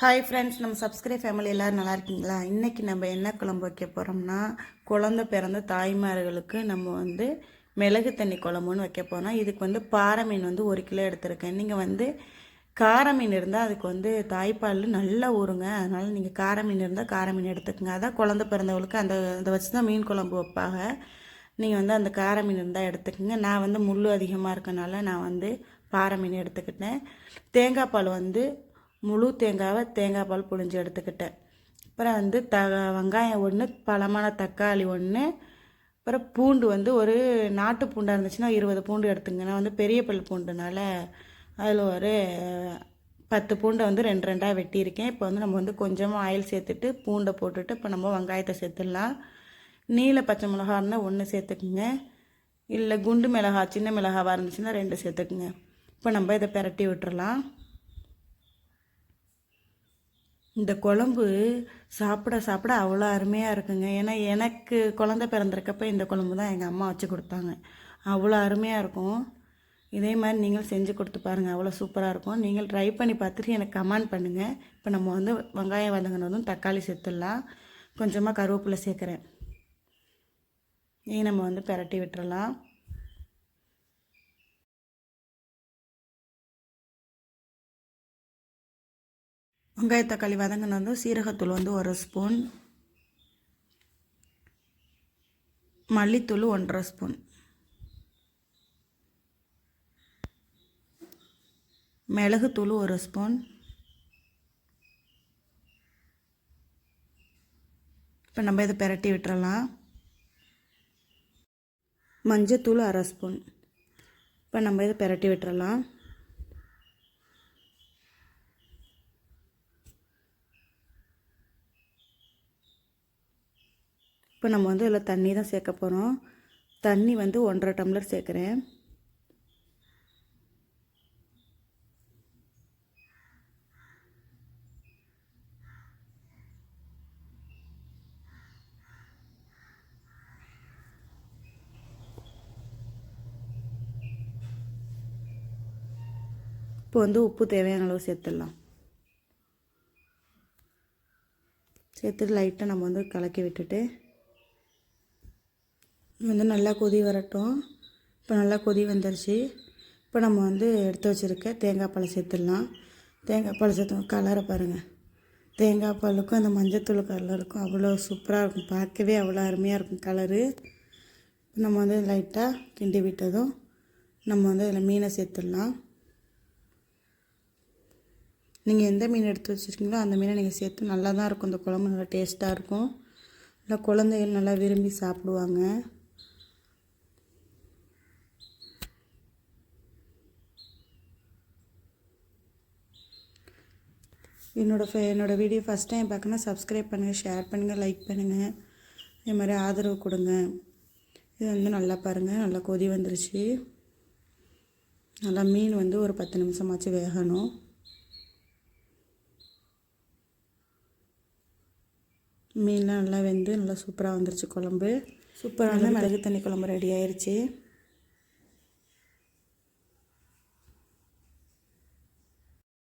Hi friends நம்ம subscribe family எல்லோரும் நல்லா இருக்கீங்களா? இன்றைக்கி நம்ம என்ன குழம்பு வைக்க போகிறோம்னா குழந்த பிறந்த தாய்மார்களுக்கு நம்ம வந்து மிளகு தண்ணி குழம்புன்னு வைக்க போகிறோம் இதுக்கு வந்து பாறை மீன் வந்து ஒரு கிலோ எடுத்திருக்கேன். நீங்கள் வந்து கார மீன் இருந்தால் அதுக்கு வந்து தாய்ப்பால் நல்லா ஊறுங்க. அதனால் நீங்கள் கார மீன் இருந்தால் கார மீன் எடுத்துக்கோங்க. அதான் குழந்த பிறந்தவங்களுக்கு அந்த அதை வச்சு தான் மீன் குழம்பு வைப்பாங்க. நீங்கள் வந்து அந்த கார மீன் இருந்தால் எடுத்துக்கோங்க. நான் வந்து முள் அதிகமாக இருக்கனால நான் வந்து பாறை மீன் எடுத்துக்கிட்டேன். தேங்காய் பால் வந்து முழு தேங்காவை தேங்காய் பால் புழிஞ்சு எடுத்துக்கிட்டேன். அப்புறம் வந்து த வெங்காயம் ஒன்று பழமான தக்காளி ஒன்று அப்புறம் பூண்டு வந்து ஒரு நாட்டு பூண்டாக இருந்துச்சுன்னா இருபது பூண்டு எடுத்துங்க. நான் வந்து பெரிய பல் பூண்டுனால அதில் ஒரு பத்து பூண்டை வந்து ரெண்டு ரெண்டாக வெட்டியிருக்கேன். இப்போ வந்து நம்ம வந்து கொஞ்சமாக ஆயில் சேர்த்துட்டு பூண்டை போட்டுட்டு இப்போ நம்ம வெங்காயத்தை சேர்த்துடலாம். நீல பச்சை மிளகா இருந்தால் ஒன்று சேர்த்துக்குங்க. இல்லை குண்டு மிளகா சின்ன மிளகாவாக இருந்துச்சுன்னா ரெண்டு சேர்த்துக்குங்க. இப்போ நம்ம இதை பெரட்டி விட்டுறலாம். இந்த குழம்பு சாப்பிட சாப்பிட அவ்வளோ அருமையாக இருக்குங்க. ஏன்னா எனக்கு குழந்த பிறந்திருக்கப்ப இந்த குழம்பு தான் எங்கள் அம்மா வச்சு கொடுத்தாங்க. அவ்வளோ அருமையாக இருக்கும். இதே மாதிரி நீங்கள் செஞ்சு கொடுத்து பாருங்கள் அவ்வளோ சூப்பராக இருக்கும். நீங்கள் ட்ரை பண்ணி பார்த்துட்டு எனக்கு கமெண்ட் பண்ணுங்கள் இப்போ நம்ம வந்து வெங்காயம் வதங்கினதும் தக்காளி சேர்த்துடலாம். கொஞ்சமாக கருவேப்பிலை சேர்க்குறேன். இனி நம்ம வந்து பெரட்டி விட்டுறலாம். வெங்காய தக்காளி வதங்கினதும் சீரகத்தூள் வந்து ஒரு ஸ்பூன். மல்லித்தூள் ஒன்றரை ஸ்பூன். மிளகுத்தூள் ஒரு ஸ்பூன். இப்போ நம்ம இதை பெரட்டி விட்டுறலாம். மஞ்சத்தூள் அரை ஸ்பூன். இப்போ நம்ம இதை பெரட்டி விட்டுறலாம். இப்போ நம்ம வந்து இதில் தண்ணி தான் சேர்க்க போகிறோம். தண்ணி வந்து ஒன்றரை டம்ளர் சேர்க்குறேன். இப்போ வந்து உப்பு தேவையான அளவு சேர்த்துடலாம். சேர்த்துட்டு லைட்டாக நம்ம வந்து கலக்கி விட்டுட்டு வந்து நல்லா கொதி வரட்டும். இப்போ நல்லா கொதி வந்துருச்சு. இப்போ நம்ம வந்து எடுத்து வச்சுருக்க தேங்காய் பாலை சேர்த்துடலாம். தேங்காய் பால் சேர்த்து கலரை பாருங்கள் தேங்காய் பாலுக்கும் அந்த மஞ்சத்தூள் கலருக்கும் அவ்வளோ சூப்பராக இருக்கும். பார்க்கவே அவ்வளோ அருமையாக இருக்கும் கலரு நம்ம வந்து லைட்டாக கிண்டி விட்டதும் நம்ம வந்து அதில் மீனை சேர்த்துடலாம். நீங்கள் எந்த மீன் எடுத்து வச்சுருக்கீங்களோ அந்த மீனை நீங்கள் சேர்த்து நல்லா தான் இருக்கும். இந்த குழம்பு நல்லா டேஸ்ட்டாக இருக்கும். நல்லா குழந்தைகள் நல்லா விரும்பி சாப்பிடுவாங்க. என்னோடய ஃபே என்னோடய வீடியோ ஃபஸ்ட் டைம் பார்க்கணும் சப்ஸ்கிரைப் பண்ணுங்கள் ஷேர் பண்ணுங்கள் லைக் பண்ணுங்கள் இதே மாதிரி ஆதரவு கொடுங்க. இது வந்து நல்லா பாருங்கள் நல்லா கொதி வந்துருச்சு. நல்லா மீன் வந்து ஒரு பத்து நிமிஷமாச்சு வேகணும். மீன்லாம் நல்லா வெந்து நல்லா சூப்பராக வந்துருச்சு குழம்பு. சூப்பரான மிளகு தண்ணி குழம்பு ரெடி ஆயிடுச்சு